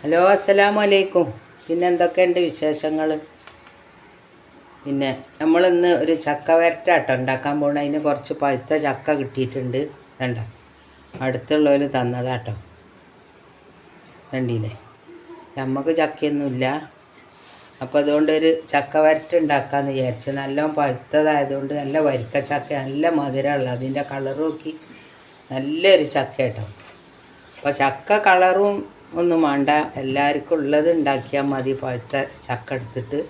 Hello അസ്സലാമു അലൈക്കും പിന്നെ എന്തൊക്കെയുണ്ട് വിശേഷങ്ങൾ പിന്നെ നമ്മളിന്ന് ഒരു ചക്ക വരട്ടാട്ടോ ഉണ്ടാക്കാൻ പോകണം അതിന് കുറച്ച് പഴുത്ത ചക്ക കിട്ടിയിട്ടുണ്ട്. വേണ്ട അടുത്തുള്ളവർ തന്നതാട്ടോ. കണ്ടില്ലേ നമുക്ക് ചക്കയൊന്നുമില്ല. അപ്പോൾ അതുകൊണ്ട് ഒരു ചക്ക വരട്ട് ഉണ്ടാക്കാമെന്ന് വിചാരിച്ചു നല്ല പഴുത്തതായതുകൊണ്ട് നല്ല വരിക്ക ചക്ക നല്ല മധുരമുള്ള അതിന്റെ കളർ നോക്കി നല്ലൊരു ചക്ക കേട്ടോ അപ്പോൾ ചക്ക കളറും ഒന്നും വേണ്ട. എല്ലാവർക്കും ഉള്ളത് ഉണ്ടാക്കിയാൽ മതി. പഴുത്ത ചക്ക എടുത്തിട്ട്.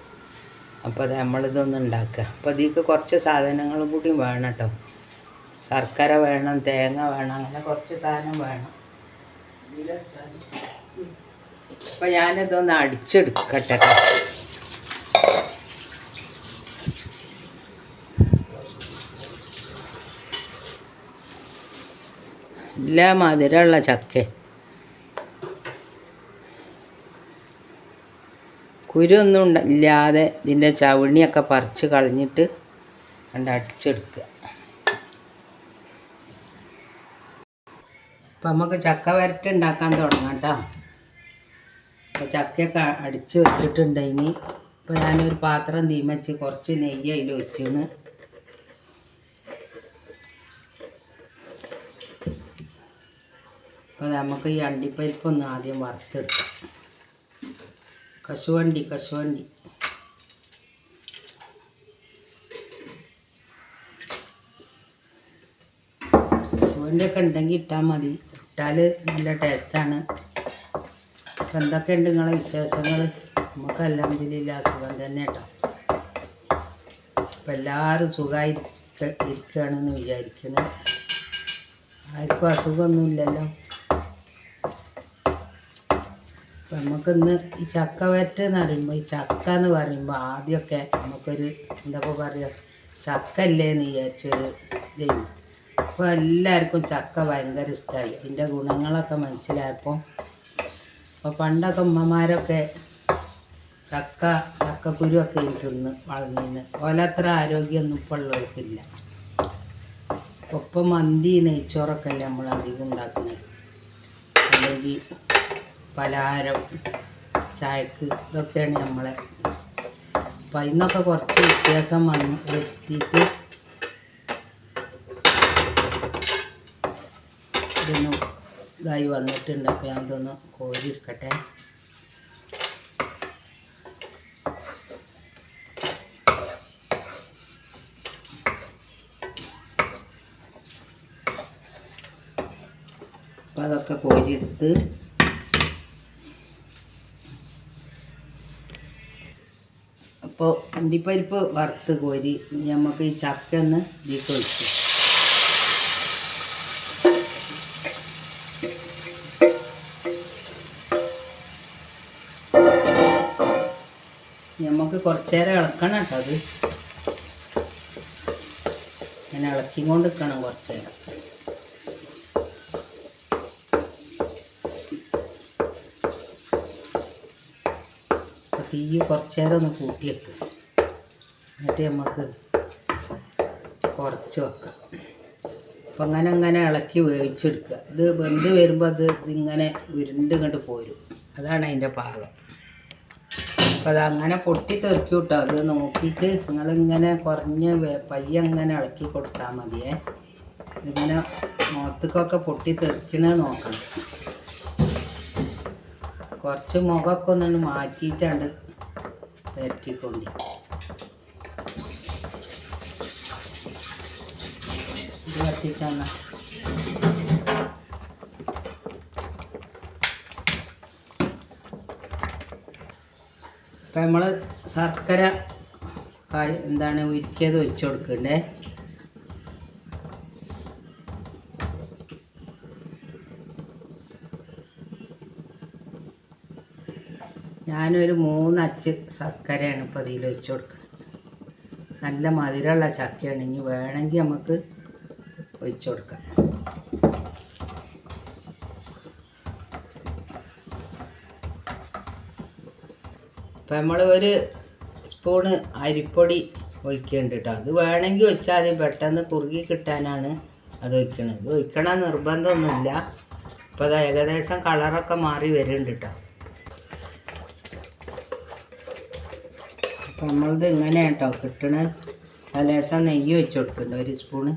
അപ്പോൾ അത് നമ്മളിതൊന്നും ഉണ്ടാക്കുക. അപ്പോൾ ഇതിക്ക് കുറച്ച് സാധനങ്ങളും കൂടി വേണം കേട്ടോ ശർക്കര വേണം തേങ്ങ വേണം അങ്ങനെ കുറച്ച് സാധനം വേണം. അപ്പോൾ ഞാനിതൊന്ന് അടിച്ചെടുക്കട്ടെ എല്ലാ മധുരമുള്ള ചക്ക കുരുവൊന്നും ഇല്ലാതെ ഇതിന്റെ ചവിണിയൊക്കെ പറിച്ച് കളഞ്ഞിട്ട് കണ്ട് അടിച്ചെടുക്കുക. അപ്പം നമുക്ക് ചക്ക വരട്ട് ഉണ്ടാക്കാൻ തുടങ്ങാം കേട്ടോ. അപ്പോൾ ചക്കയൊക്കെ അടിച്ച് വെച്ചിട്ടുണ്ട് ഇനി. ഇപ്പോൾ ഞാനൊരു പാത്രം തീമച്ച് കുറച്ച് നെയ്യ് അതിൽ വെച്ചിരുന്നു. അപ്പോൾ നമുക്ക് ഈ അണ്ടിപ്പരിപ്പൊന്ന് ആദ്യം വറുത്തെടുക്കാം. കശുവണ്ടി കശുവണ്ടി. കശുവണ്ടിയൊക്കെ ഉണ്ടെങ്കിൽ ഇട്ടാൽ മതി. ഇട്ടാൽ നല്ല ടേസ്റ്റാണ്. അപ്പം എന്തൊക്കെയുണ്ട് നിങ്ങളെ വിശേഷങ്ങൾ നമുക്ക് ഇതിലില്ല സുഖം തന്നെ കേട്ടോ. അപ്പം എല്ലാവരും സുഖമായിട്ട് ഇരിക്കുകയാണെന്ന് വിചാരിക്കണം. ആർക്കും അസുഖമൊന്നുമില്ലല്ലോ അപ്പം നമുക്കിന്ന് ഈ ചക്ക വരട്ട് എന്ന് പറയുമ്പോൾ ഈ ചക്ക എന്ന് പറയുമ്പോൾ ആദ്യമൊക്കെ നമുക്കൊരു എന്താ പറയുക ചക്ക അല്ലേ എന്ന് വിചാരിച്ചൊരു ഇതായി അപ്പോൾ എല്ലാവർക്കും ചക്ക ഭയങ്കര ഇഷ്ടമായി അതിന്റെ ഗുണങ്ങളൊക്കെ മനസ്സിലായപ്പോൾ അപ്പോൾ പണ്ടൊക്കെ ഉമ്മമാരൊക്കെ ചക്ക ചക്കക്കുരുവൊക്കെ തിന്ന് വളർന്നിന്ന്. ഓലത്ര ആരോഗ്യമൊന്നും ഇപ്പോൾ ഉള്ളവർക്കില്ല. ഒപ്പം മന്തി നെയ്ച്ചോറൊക്കെ അല്ലേ നമ്മൾ അധികം ഉണ്ടാക്കുന്നത് അല്ലെങ്കിൽ പലഹാരം ചായക്ക് ഇതൊക്കെയാണ് നമ്മളെ അപ്പം ഇന്നൊക്കെ കുറച്ച് വ്യത്യാസം വന്ന്. വരുത്തിയിട്ട് ഇതൊന്നും ഇതായി വന്നിട്ടുണ്ട്. അപ്പോൾ ഞാൻ ഇതൊന്ന് കോരി എടുക്കട്ടെ. അപ്പം അതൊക്കെ കോരിയെടുത്ത് അപ്പോൾ അണ്ടിപ്പരിപ്പ് വറുത്ത് കോരി നമുക്ക് ഈ ചക്ക ഒന്ന് ഇതിലേക്ക് ഒഴിച്ചു നമുക്ക് കുറച്ച് നേരം ഇളക്കണം കേട്ടോ അത്. ഞാൻ ഇളക്കിക്കൊണ്ട് നിൽക്കണം കുറച്ച് നേരം. തീ കുറച്ച് നേരം ഒന്ന് കൂട്ടി വെക്കുക എന്നിട്ട് നമുക്ക് കുറച്ച് വെക്കാം. അപ്പം അങ്ങനെ അങ്ങനെ ഇളക്കി വേവിച്ചെടുക്കുക. ഇത് വെന്ത് വരുമ്പോൾ അത് ഇതിങ്ങനെ ഉരുണ്ട് ഇങ്ങോട്ട് പോരും. അതാണ് അതിന്റെ പാകം. അപ്പോൾ അത് അങ്ങനെ പൊട്ടി തെറിക്കും കേട്ടോ അത് നോക്കിയിട്ട് നിങ്ങളിങ്ങനെ കുറഞ്ഞ് പയ്യെ അങ്ങനെ ഇളക്കി കൊടുത്താൽ മതിയേ. ഇങ്ങനെ മുഖത്തേക്കൊക്കെ പൊട്ടി തെറിക്കണത് നോക്കണം. കുറച്ച് മുഖമൊക്കെ ഒന്നു മാറ്റിയിട്ടുണ്ട് വരട്ടിക്കൊണ്ടി ഇത് കത്തിച്ചെന്ന അപ്പം നമ്മൾ ശർക്കര എന്താണ് ഉരുക്കിയത് ഒഴിച്ചു കൊടുക്കണ്ടേ? ഞാനൊരു മൂന്നച്ച് ശർക്കരയാണ് ഇപ്പോൾ അതിൽ ഒഴിച്ചു കൊടുക്കുന്നത് നല്ല മധുരമുള്ള ചക്കയാണ്. ഇനി വേണമെങ്കിൽ നമുക്ക് ഒഴിച്ചു കൊടുക്കാം. ഇപ്പം നമ്മൾ ഒരു സ്പൂണ് അരിപ്പൊടി ഒഴിക്കുന്നുണ്ട് കേട്ടോ. അത് വേണമെങ്കിൽ ഒഴിച്ചാൽ മതി. പെട്ടെന്ന് കുറുകി കിട്ടാനാണ് അത് ഒഴിക്കണത്. ഒഴിക്കണ ഒഴിക്കണം നിർബന്ധമൊന്നുമില്ല. ഇപ്പോൾ അത് ഏകദേശം കളറൊക്കെ മാറി വരുന്നുണ്ട് കേട്ടോ. അപ്പം നമ്മളിത് ഇങ്ങനെ കേട്ടോ കിട്ടണ ലേസം നെയ്യ് വെച്ച് കൊടുക്കണ്ട ഒരു സ്പൂണ്.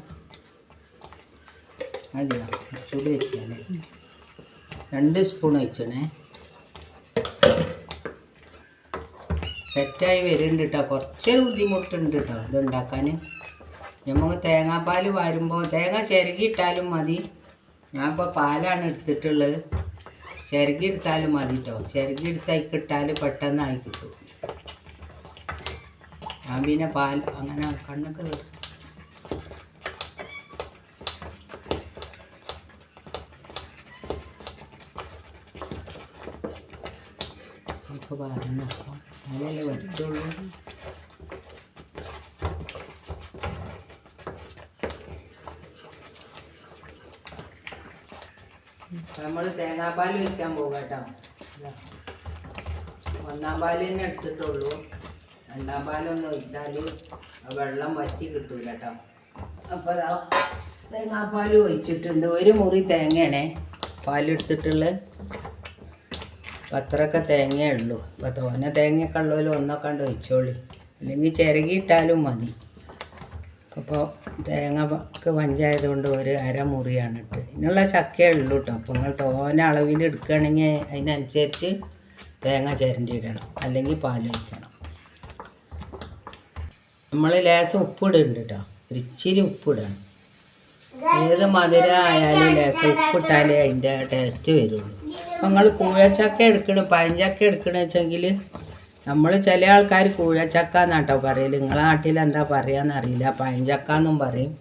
അതെയോ? കുറച്ചുകൂടി വെച്ചാലേ രണ്ട് സ്പൂൺ വെച്ചണേ സെറ്റായി വരുന്നുണ്ട് കേട്ടോ കുറച്ച് ബുദ്ധിമുട്ടുണ്ട് കേട്ടോ ഇതുണ്ടാക്കാൻ നമുക്ക് തേങ്ങാപ്പാൽ വരുമ്പോൾ തേങ്ങ ചിരകിയിട്ടാലും മതി. ഞാൻ ഇപ്പോൾ പാലാണ് എടുത്തിട്ടുള്ളത്. ചിരകി എടുത്താലും മതി കേട്ടോ ചിരകി എടുത്തായി പെട്ടെന്നായി കിട്ടും. ഞാൻ പാൽ അങ്ങനെ കണ്ണൊക്കെ വരും. ഒക്കെ പറഞ്ഞു അപ്പം. പറ്റുള്ളൂ നമ്മൾ തേങ്ങാപ്പാൽ ഒഴിക്കാൻ പോകാം കേട്ടോ. ഒന്നാം പാൽ തന്നെ എടുത്തിട്ടുള്ളൂ. രണ്ടാം പാലൊന്ന് ഒഴിച്ചാൽ വെള്ളം വറ്റി കിട്ടൂല കേട്ടോ അപ്പോൾ അതാ തേങ്ങാപ്പാൽ ഒഴിച്ചിട്ടുണ്ട്. ഒരു മുറി തേങ്ങയാണേ പാലെടുത്തിട്ടുള്ളത് പത്രമൊക്കെ തേങ്ങയേ ഉള്ളൂ. അപ്പോൾ തോനെ തേങ്ങയൊക്കെ ഉള്ളതിൽ ഒന്നൊക്കെ കണ്ട് ഒഴിച്ചോളി. അല്ലെങ്കിൽ ചിരകിയിട്ടാലും മതി. അപ്പോൾ തേങ്ങക്ക് പഞ്ചായതുകൊണ്ട് ഒരു അരമുറിയാണ് ഇട്ട്. ഇതിനുള്ള ചക്കയേ ഉള്ളൂ കേട്ടോ അപ്പോൾ നിങ്ങൾ തോന അളവിൽ എടുക്കുകയാണെങ്കിൽ അതിനനുസരിച്ച് തേങ്ങ ചിരണ്ടി ഇടണം. അല്ലെങ്കിൽ പാൽ ഒഴിക്കണം. നമ്മൾ ലേശം ഉപ്പിടുന്നുണ്ട് കേട്ടോ ഒരു ഇച്ചിരി ഉപ്പിടണം ഏത് മധുരമായാലും ലേശം ഉപ്പിട്ടാലേ അതിന്റെ ടേസ്റ്റ് വരുള്ളൂ. അപ്പം നിങ്ങൾ കൂഴച്ചക്ക എടുക്കണം പഴഞ്ചക്ക എടുക്കണമെന്ന് വെച്ചെങ്കിൽ നമ്മൾ ചില ആൾക്കാർ കൂഴച്ചക്ക എന്നാട്ടോ പറയൽ നിങ്ങളെ നാട്ടിൽ എന്താ പറയുക അറിയില്ല. പഴഞ്ചക്ക എന്നും പറയും.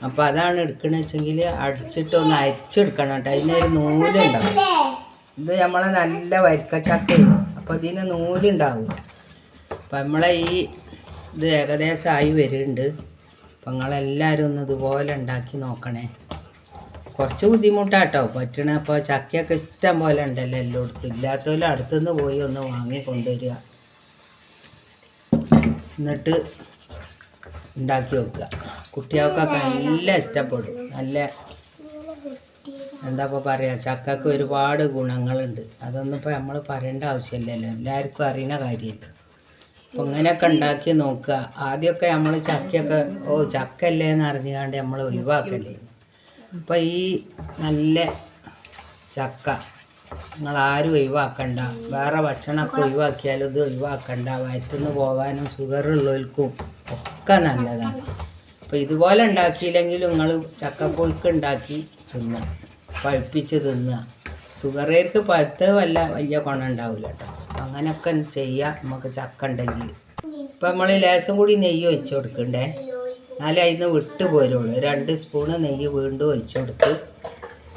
അപ്പോൾ അതാണ് എടുക്കണമെന്ന് വെച്ചെങ്കിൽ അടിച്ചിട്ടൊന്ന് അരിച്ചെടുക്കണം കേട്ടോ. അതിനൊരു നൂലുണ്ടാവും. ഇത് നമ്മളെ നല്ല വരിക്കച്ചക്കയാണ് അപ്പോൾ ഇതിന് നൂലുണ്ടാവില്ല അപ്പം നമ്മളെ ഈ ഇത് ഏകദേശം ആയി വരുന്നുണ്ട്. അപ്പം നിങ്ങളെല്ലാവരും ഒന്ന് ഇതുപോലെ ഉണ്ടാക്കി നോക്കണേ. കുറച്ച് ബുദ്ധിമുട്ടാട്ടോ. പറ്റണ അപ്പോൾ ചക്കയൊക്കെ ഇഷ്ടം പോലെ ഉണ്ടല്ലോ എല്ലായിടത്തും. ഇല്ലാത്തവരും അടുത്തുനിന്ന് പോയി ഒന്ന് വാങ്ങി കൊണ്ടുവരിക. എന്നിട്ട് ഉണ്ടാക്കി വെക്കുക. കുട്ടികൾക്കൊക്കെ നല്ല ഇഷ്ടപ്പെടും. നല്ല എന്താ ഇപ്പോൾ പറയുക ചക്കക്ക് ഒരുപാട് ഗുണങ്ങളുണ്ട്. അതൊന്നും ഇപ്പോൾ നമ്മൾ പറയേണ്ട ആവശ്യമില്ലല്ലോ. എല്ലാവർക്കും അറിയുന്ന കാര്യമല്ലേ? അപ്പം ഇങ്ങനെയൊക്കെ ഉണ്ടാക്കി നോക്കുക. ആദ്യമൊക്കെ നമ്മൾ ചക്കയൊക്കെ ഓ ചക്കല്ലേ എന്ന് അറിഞ്ഞുകൊണ്ട് നമ്മൾ ഒഴിവാക്കല്ലേ. അപ്പം ഈ നല്ല ചക്ക നിങ്ങൾ ആരും ഒഴിവാക്കണ്ട. വേറെ ഭക്ഷണമൊക്കെ ഒഴിവാക്കിയാലും ഇത് ഒഴിവാക്കണ്ട. വയറ്റുനിന്ന് പോകാനും ഷുഗർ ഉള്ളവർക്കും ഒക്കെ നല്ലതാണ്. അപ്പോൾ ഇതുപോലെ ഉണ്ടാക്കിയില്ലെങ്കിലും നിങ്ങൾ ചക്കപ്പുഴുക്ക് ഉണ്ടാക്കി തിന്നുക പഴുപ്പിച്ച് തിന്നുക ഷുഗറേർക്ക് പഴുത്ത് വല്ല വലിയ ഗുണം ഉണ്ടാവില്ല കേട്ടോ. അങ്ങനെയൊക്കെ ചെയ്യാം നമുക്ക് ചക്ക ഉണ്ടെങ്കിൽ ഇപ്പം നമ്മൾ ലേശം കൂടി നെയ്യ് ഒഴിച്ചു കൊടുക്കണ്ടേ? എന്നാലേ അതിന് വിട്ട് പോരുള്ളൂ. രണ്ട് സ്പൂണ് നെയ്യ് വീണ്ടും ഒഴിച്ചു കൊടുത്ത്.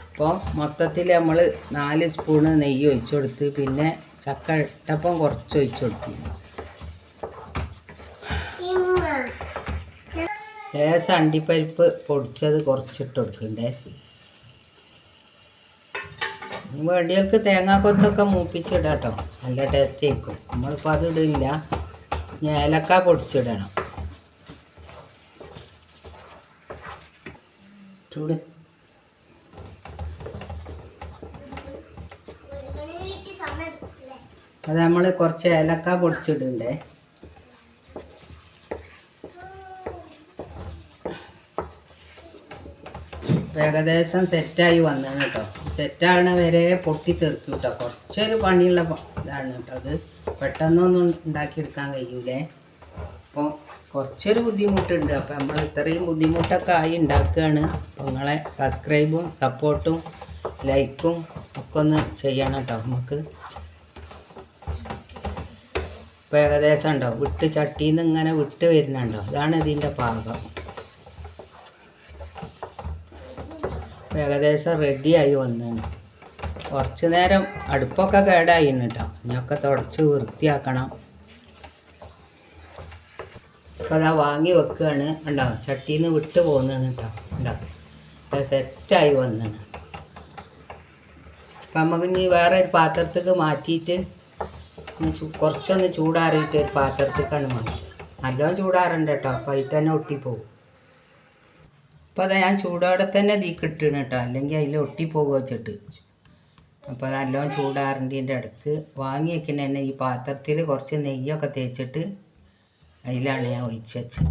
അപ്പോൾ മൊത്തത്തിൽ നമ്മൾ നാല് സ്പൂണ് നെയ്യ് ഒഴിച്ചു കൊടുത്ത് പിന്നെ ചക്ക ഇട്ടപ്പം കുറച്ച് ഒഴിച്ചു കൊടുത്തു ലേശം അണ്ടിപ്പരിപ്പ് പൊടിച്ചത് കുറച്ചിട്ട് കൊടുക്കണ്ടേ? വേണ്ടിയവർക്ക് തേങ്ങാക്കൊത്തൊക്കെ മൂപ്പിച്ചിടാം കേട്ടോ നല്ല ടേസ്റ്റ് ആയിരിക്കും. നമ്മളിപ്പോൾ അത് ഇടില്ല. ഏലക്ക പൊടിച്ചിടണം. ചൂട്. അത് നമ്മൾ കുറച്ച് ഏലക്ക പൊടിച്ചിടണ്ടേ. ഏകദേശം സെറ്റായി വന്നാണ് കേട്ടോ. സെറ്റാകണ വരെ പൊട്ടി തെറിക്കും കേട്ടോ കുറച്ചൊരു പണിയുള്ള ഇതാണ് കേട്ടോ അത്. പെട്ടെന്നൊന്നും ഉണ്ടാക്കിയെടുക്കാൻ കഴിയൂലേ. അപ്പോൾ കുറച്ചൊരു ബുദ്ധിമുട്ടുണ്ട്. അപ്പോൾ നമ്മൾ ഇത്രയും ബുദ്ധിമുട്ടൊക്കെ ആയി ഉണ്ടാക്കുകയാണ്. അപ്പോൾ നിങ്ങളെ സബ്സ്ക്രൈബും സപ്പോർട്ടും ലൈക്കും ഒക്കെ ഒന്ന് ചെയ്യണം കേട്ടോ നമുക്ക്. ഇപ്പോൾ ഏകദേശം ഉണ്ടോ? വിട്ട് ചട്ടിയിൽ നിന്ന് ഇങ്ങനെ വിട്ട് വരുന്നുണ്ടോ? അതാണ് ഇതിന്റെ പാകം. ഏകദേശം റെഡിയായി വന്നാണ് കുറച്ച് നേരം അടുപ്പൊക്കെ കേടായി കേട്ടോ ഇനിയൊക്കെ തുടച്ച് വൃത്തിയാക്കണം. അപ്പോൾ അതാ വാങ്ങി വെക്കുകയാണ് ഉണ്ടോ ചട്ടിന്ന് നിന്ന് വിട്ട് പോകുന്നതാണ് കേട്ടോ ഉണ്ടോ സെറ്റായി വന്നാണ്. അപ്പം നമുക്ക് ഇനി വേറെ ഒരു പാത്രത്തേക്ക് മാറ്റിയിട്ട് കുറച്ചൊന്ന് ചൂടാറിയിട്ട് ഒരു പാത്രത്തേക്കാണ് മാറ്റി. നല്ലോണം ചൂടാറുണ്ട് കേട്ടോ അപ്പോൾ അതിൽ തന്നെ ഒട്ടിപ്പോവും. അപ്പോൾ അതാ ഞാൻ ചൂടോടെ തന്നെ തീ കിട്ടണം കേട്ടോ അല്ലെങ്കിൽ അതിൽ ഒട്ടിപ്പോകുക വെച്ചിട്ട്. അപ്പോൾ നല്ലോണം ചൂടാറിന്റെ അടുക്ക്. വാങ്ങി വെക്കുന്ന തന്നെ ഈ പാത്രത്തിൽ കുറച്ച് നെയ്യൊക്കെ തേച്ചിട്ട് അതിലാണ് ഞാൻ ഒഴിച്ച് വെച്ചത്.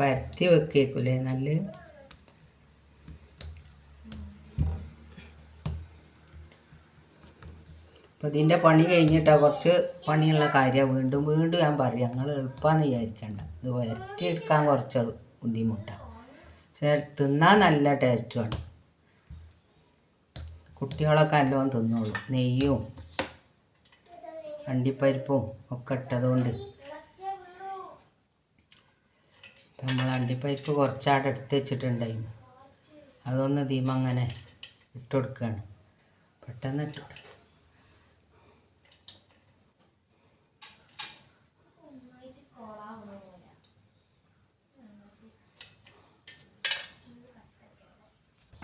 പരത്തി വെക്കേക്കൂലേ. നല്ല അപ്പം ഇതിന്റെ പണി കഴിഞ്ഞിട്ടാണ് കുറച്ച് പണിയുള്ള കാര്യമാണ് വീണ്ടും വീണ്ടും ഞാൻ പറയാം ഞങ്ങൾ എളുപ്പമെന്ന് വിചാരിക്കേണ്ട. ഇത് വരട്ടിയെടുക്കാൻ കുറച്ച് ബുദ്ധിമുട്ടാണ് പക്ഷേ തിന്നാൻ നല്ല ടേസ്റ്റുമാണ് കുട്ടികളൊക്കെ നല്ലോണം തിന്നോളൂ. നെയ്യും അണ്ടിപ്പരിപ്പും ഒക്കെ ഇട്ടതുകൊണ്ട്. നമ്മൾ അണ്ടിപ്പരിപ്പ് കുറച്ചായിട്ട് എടുത്ത് വെച്ചിട്ടുണ്ടായിരുന്നു. അതൊന്ന് ദീമ അങ്ങനെ ഇട്ട് പെട്ടെന്ന് ഇട്ട് കൊടുക്കുക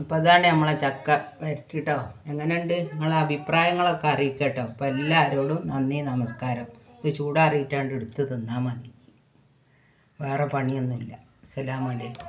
അപ്പോൾ അതാണ് നമ്മളെ ചക്ക വരട്ടിട്ടോ എങ്ങനെയുണ്ട്? നിങ്ങളെ അഭിപ്രായങ്ങളൊക്കെ അറിയിക്കട്ടോ. അപ്പോൾ എല്ലാവരോടും നന്ദി നമസ്കാരം. ഇത് ചൂടാറിയിട്ടാണ്ട് എടുത്ത് തിന്നാൽ മതി. വേറെ പണിയൊന്നുമില്ല. അസ്സലാമലൈക്കും